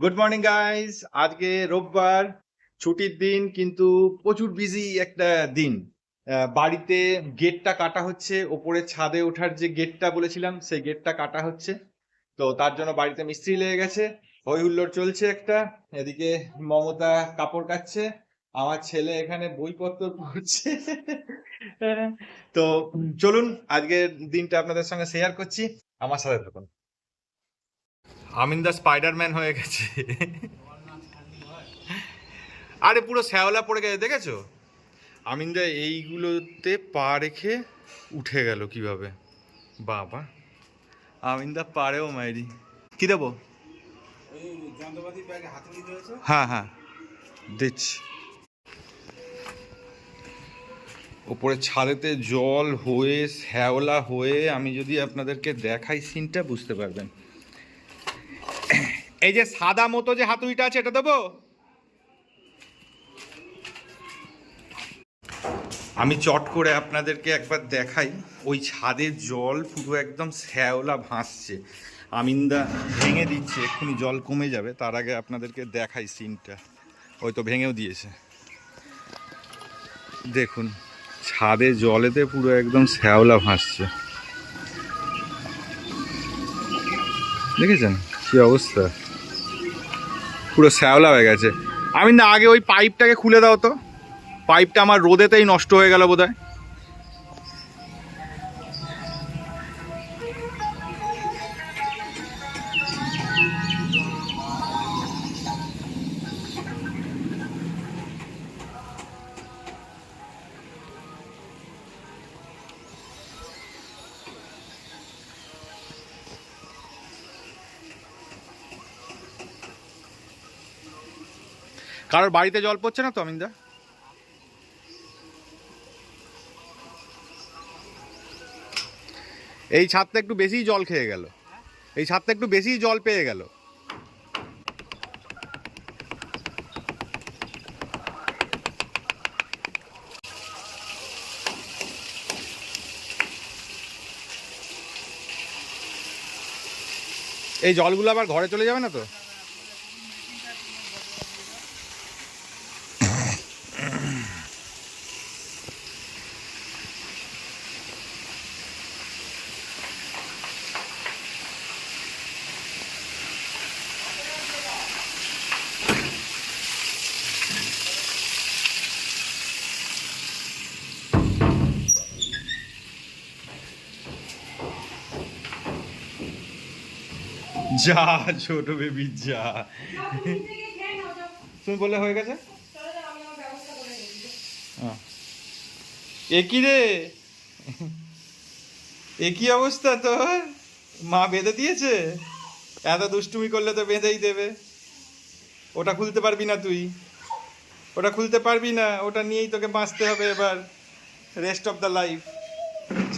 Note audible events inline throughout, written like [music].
Good morning guys আজকে রোববার, ছুটির দিন, কিন্তু প্রচুর বিজি একটা দিন। বাড়িতে গেটটা কাটা হচ্ছে, ওপরে ছাদে ওঠার যে গেটটা বলেছিলাম, সেই গেটটা কাটা হচ্ছে। তো তার জন্য বাড়িতে মিস্ত্রি লেগে গেছে। হই হুল্লোড় চলছে একটা, এদিকে মমতা কাপড় কাচ্ছে, আমার ছেলে এখানে বইপত্র পড়ছে। [laughs] তো চলুন, আজকের দিনটা আপনাদের সঙ্গে শেয়ার করছি। আমার সাথে থাকুন। আমিন দা স্পাইডারম্যান হয়ে গেছে। আরে পুরো শ্যাওলা পড়ে গেছে, দেখেছ? আমিন দা এইগুলোতে পা রেখে উঠে গেল কীভাবে। বাবা। আমিন দা পারেও, মাইরি। কি দেবো? হ্যাঁ হ্যাঁ। দিচ্ছি। ওপরে ছাদেতে জল হয়ে, শ্যাওলা হয়ে আমি যদি আপনাদেরকে দেখাই সিনটা বুঝতে পারবেন। এই যে সাদা মতো যে হাতুড়িটা আছে, এটা দেবো? আমি চট করে আপনাদেরকে একবার দেখাই। ওই ছাদের জল পুরো একদম শ্যাওলা ভাসছে। আমিন্দা ভেঙে দিচ্ছে, এক্ষুনি জল কমে যাবে। তার আগে আপনাদেরকে দেখাই সিনটা। ওই তো ভেঙেও দিয়েছে। দেখুন, ছাদে জলেতে পুরো একদম শ্যাওলা ভাসছে। দেখেছেন? কি অবস্থা? পুরো শ্যাওলা হয়ে গেছে। আমি না আগে ওই পাইপটাকে খুলে দাও তো। পাইপটা আমার রোদেতেই নষ্ট হয়ে গেল বোধহয়। কারোর বাড়িতে জল পড়ছে না তো অমিন্দা এই ছাদটা একটু বেশিই জল খেয়ে গেল। এই ছাদটা একটু বেশিই জল পেয়ে গেল। এই জলগুলো আবার ঘরে চলে যাবে না তো? যা ছোট বেবি যা তুমি বললে হয়ে গেছে? হ্যাঁ। এ রে? একই অবস্থা তোর? মা বেঁধে দিয়েছে? এত দুষ্টুমি করলে তো বেঁধেই দেবে। ওটা খুলতে পারবি না তুই। ওটা খুলতে পারবি না। ওটা নিয়েই তোকে বাঁচতে হবে এবার। রেস্ট অফ দ্য লাইফ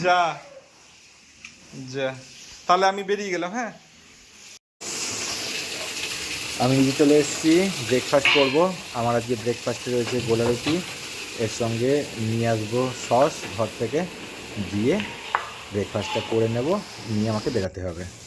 যা। যা। তাহলে আমি বেরিয়ে গেলাম হ্যাঁ? আমি নিজে চলে এসেছি ব্রেকফাস্ট করব। আমার আজকে ব্রেকফাস্টে রয়েছে গোলা রুটি এর সঙ্গে নিয়ে আসব সস ঘর থেকে দিয়ে ব্রেকফাস্টটা করে নেব। নিয়ে আমাকে বেরাতে হবে।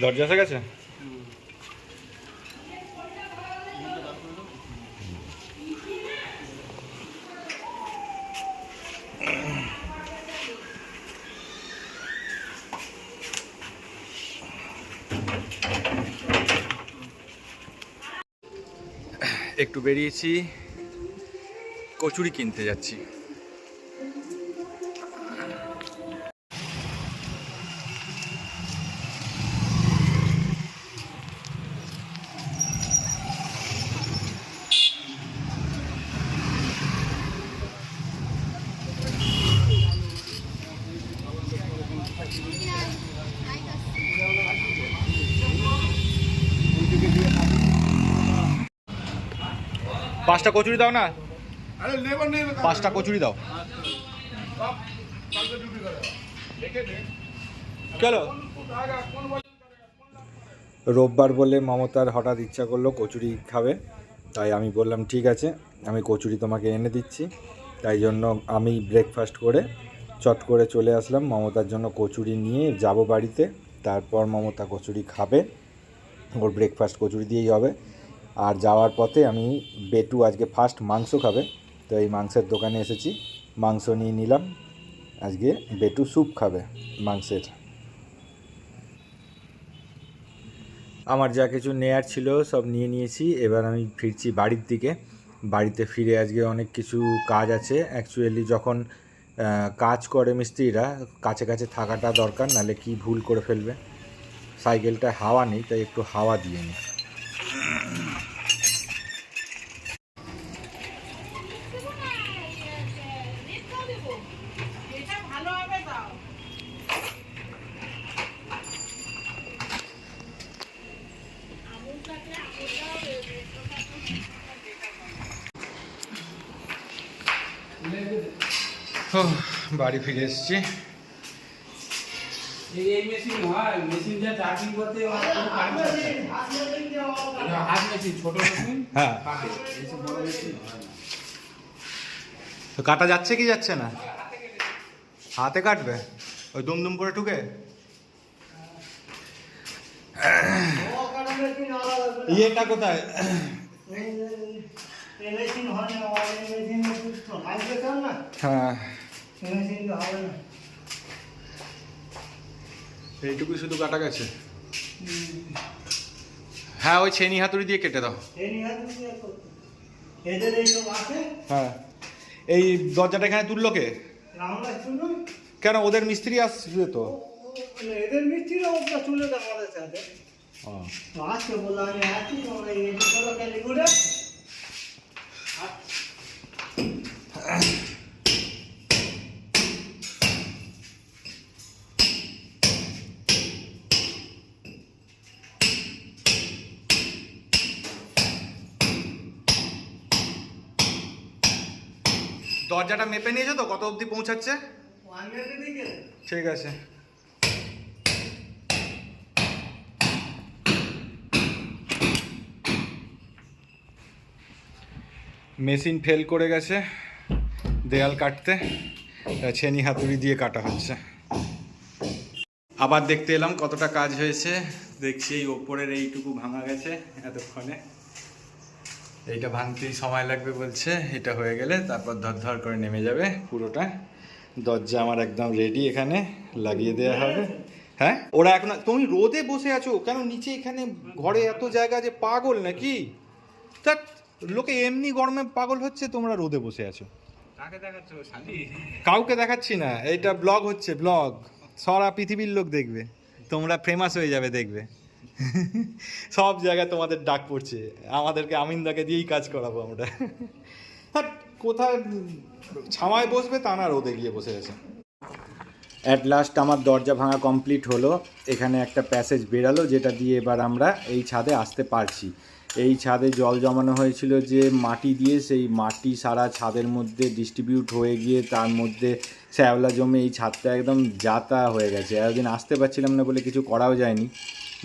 দরজা এসে গেছে? একটু বেরিয়েছি কচুরি কিনতে যাচ্ছি। পাঁচটা কচুরি দাও না? পাঁচটা কচুরি দাও। চলো। রোববার বলে মমতার হঠাৎ ইচ্ছা করল কচুরি খাবে। তাই আমি বললাম ঠিক আছে আমি কচুরি তোমাকে এনে দিচ্ছি। তাই জন্য আমি ব্রেকফাস্ট করে চট করে চলে আসলাম মমতার জন্য কচুরি নিয়ে যাব বাড়িতে। তারপর মমতা কচুরি খাবে। ওর ব্রেকফাস্ট কচুরি দিয়েই হবে। আর যাওয়ার পথে আমি বেটু আজকে ফার্স্ট মাংস খাবে। তো এই মাংসের দোকানে এসেছি। মাংস নিয়ে নিলাম। আজকে বেটু স্যুপ খাবে মাংসের। আমার যা কিছু নেয়ার ছিল সব নিয়ে নিয়েছি। এবার আমি ফিরছি বাড়ির দিকে। বাড়িতে ফিরে আজকে অনেক কিছু কাজ আছে। অ্যাকচুয়ালি যখন কাজ করে মিস্ত্রিরা, কাছে কাছে থাকাটা দরকার নাহলে কি ভুল করে ফেলবে? সাইকেলটা হাওয়া নেই, তাই একটু হাওয়া দিয়ে নিই এটা ভালো হবে দাও বাড়ি ফিরে এসেছি। এই এই মেশিন হয় মেশিন যা চার্জিং করতে আমার কোনো কারেন্ট লাগছে না। হাত মেশিন ছোট মেশিন হ্যাঁ। কাটে তো যাচ্ছে কি যাচ্ছে না? হাতে কাটবে? ওই দুমদুম করে ঠুকে? ইয়েটা কোথায়? মেশিন হয় না মেশিন না? হ্যাঁ। মেশিন তো হবে না। এইটুকু শুধু কাটা গেছে? হ্যাঁ ওই ছেনি হাতুড়ি দিয়ে কেটে দাও। হ্যাঁ। এই দরজাটা এখানে তুললো কে? কেন ওদের মিস্ত্রি আসবে তো? এদের মিস্ত্রিরা আমাদের সাথে। বললাম দরজাটা মেপে নিয়েছো তো? কত অবধি পৌঁছাচ্ছে? ঠিক আছে। মেশিন ফেল করে গেছে দেয়াল কাটতে। ছেনি হাতুড়ি দিয়ে কাটা হচ্ছে। আবার দেখতে এলাম কতটা কাজ হয়েছে। দেখছি এই ওপরের এইটুকু ভাঙা গেছে এতক্ষণে। এইটা ভাঙতেই সময় লাগবে বলছে এটা হয়ে গেলে তারপর ধর ধর করে নেমে যাবে পুরোটা। দরজা আমার একদম রেডি এখানে লাগিয়ে দেওয়া হবে। হ্যাঁ? ওরা এখন তুমি রোদে বসে আছো কেন নিচে এখানে ঘরে এত জায়গা যে পাগল নাকি? তা লোকে এমনি গরমে পাগল হচ্ছে তোমরা রোদে বসে আছো। দেখাচ্ছ কাউকে দেখাচ্ছি না এইটা ব্লগ হচ্ছে ব্লগ। সারা পৃথিবীর লোক দেখবে তোমরা ফেমাস হয়ে যাবে দেখবে। [laughs] সব জায়গায় তোমাদের ডাক পড়ছে। আমাদেরকে আমিনদাকে দিয়েই কাজ করাবো আমরা। [laughs] হ্যাঁ কোথায় ছামায় বসবে তা না রোদে গিয়ে বসে গেছে। অ্যাট লাস্ট আমার দরজা ভাঙা কমপ্লিট হলো। এখানে একটা প্যাসেজ বেরালো যেটা দিয়ে এবার আমরা এই ছাদে আসতে পারছি। এই ছাদে জল জমানো হয়েছিল যে মাটি দিয়ে সেই মাটি সারা ছাদের মধ্যে ডিস্ট্রিবিউট হয়ে গিয়ে তার মধ্যে শ্যাওলা জমে এই ছাদটা একদম যাতা হয়ে গেছে। এতদিন আসতে পারছিলাম না বলে কিছু করাও যায়নি।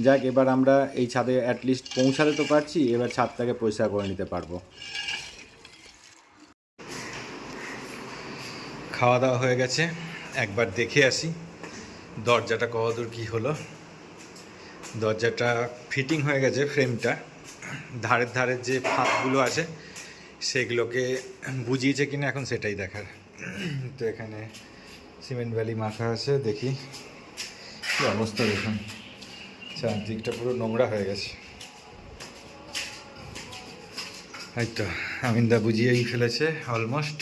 যাক, এবার আমরা এই ছাদে অ্যাটলিস্ট পৌঁছাতে তো পারছি, এবার ছাদটাকে পরিষ্কার করে নিতে পারব। খাওয়া দাওয়া হয়ে গেছে, একবার দেখে আসি দরজাটা কতদূর কী হলো। দরজাটা ফিটিং হয়ে গেছে ফ্রেমটা ধারের ধারের যে ফাঁকগুলো আছে, সেগুলোকে বুঝিয়েছে কিনা এখন সেটাই দেখার। তো এখানে সিমেন্ট ভ্যালি মাখা আছে, দেখি। কি অবস্থা দেখুন। চারদিকটা পুরো নোংরা হয়ে গেছে। এই তো, আমিনদা বুঝিয়েই ফেলেছে অলমোস্ট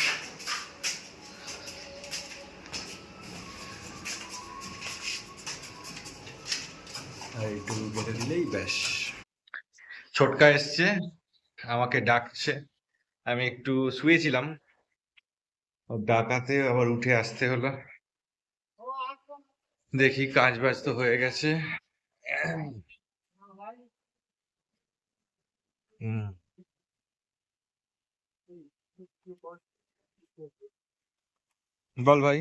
একটু কেটে দিলেই ব্যাস। ছোটকা এসছে, আমাকে ডাকছে। আমি একটু শুয়েছিলাম। ডাকাতে আবার উঠে আসতে হলো। দেখি কাজ বাজ তো হয়ে গেছে। বল ভাই।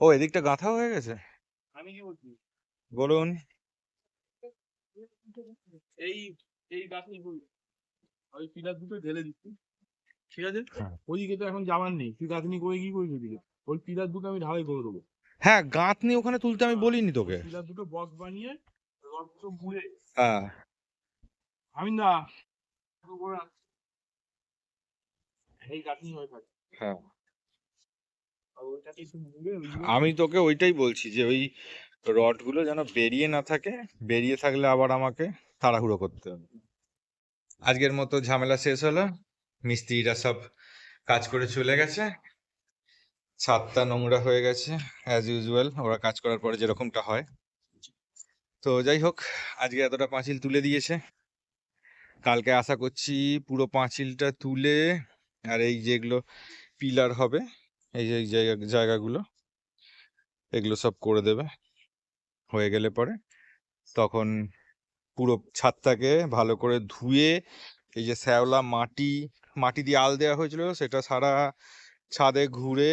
ও এদিকটা গাঁথা হয়ে গেছে? আমি কি বলছি? বলুন। এই এই বলবি ওই পিলার দুটো ঢেলে দিচ্ছি। ঠিক আছে? হ্যাঁ। ওইদিকে তো এখন যাওয়ার নেই। তুই গাছনি করে কি করবি ওই পিলার দুটো আমি ঢালাই করে দেবো। হ্যাঁ গাঁথনি ওখানে তুলতে আমি বলিনি তোকে। দুটো বক্স বানিয়ে দুটো মুড়ে। হ্যাঁ। আমি না। এই হয়ে থাকে। হ্যাঁ। আমি তোকে ওইটাই বলছি যে ওই রডগুলো যেন বেরিয়ে না থাকে বেরিয়ে থাকলে আবার আমাকে তাড়াহুড়ো করতে হবে। আজকের মতো ঝামেলা শেষ হলো। মিস্ত্রিরা সব কাজ করে চলে গেছে। ছাদটা নোংরা হয়ে গেছে অ্যাজ ইউজুয়াল ওরা কাজ করার পরে যেরকমটা হয়। তো যাই হোক, আজকে এতটা পাঁচিল তুলে দিয়েছে। কালকে আশা করছি পুরো পাঁচিলটা তুলে, আর এই যেগুলো পিলার হবে, এই যে জায়গা, জায়গাগুলো, এগুলো সব করে দেবে। হয়ে গেলে পরে তখন পুরো ছাদটাকে ভালো করে ধুয়ে, এই যে শ্যাওলা মাটি মাটি দিয়ে আল দেওয়া হয়েছিল, সেটা সারা ছাদে ঘুরে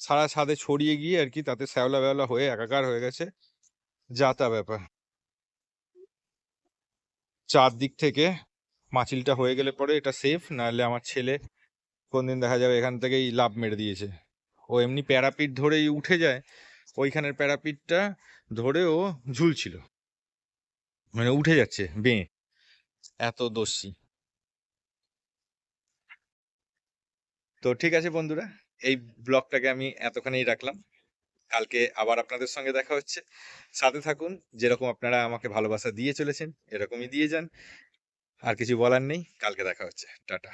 সারা ছাদে ছড়িয়ে গিয়ে আর কি তাতে শ্যাওলা বেওলা হয়ে একাকার হয়ে গেছে। যাতা ব্যাপার। চারদিক থেকে মাছিলটা হয়ে গেলে পরে এটা সেফ নাহলে আমার ছেলে কোনদিন দেখা যাবে এখান থেকেই লাভ মেরে দিয়েছে। ও এমনি প্যারাপিট ধরেই উঠে যায়, ওইখানের প্যারাপিটটা ধরে ও ঝুলছিল। মানে উঠে যাচ্ছে বেঁ এত দোষী তো ঠিক আছে বন্ধুরা। এই ব্লগটাকে আমি এতখানেই রাখলাম। কালকে আবার আপনাদের সঙ্গে দেখা হচ্ছে। সাথে থাকুন, যেরকম আপনারা আমাকে ভালোবাসা দিয়ে চলেছেন, এরকমই দিয়ে যান। আর কিছু বলার নেই। কালকে দেখা হচ্ছে। টাটা।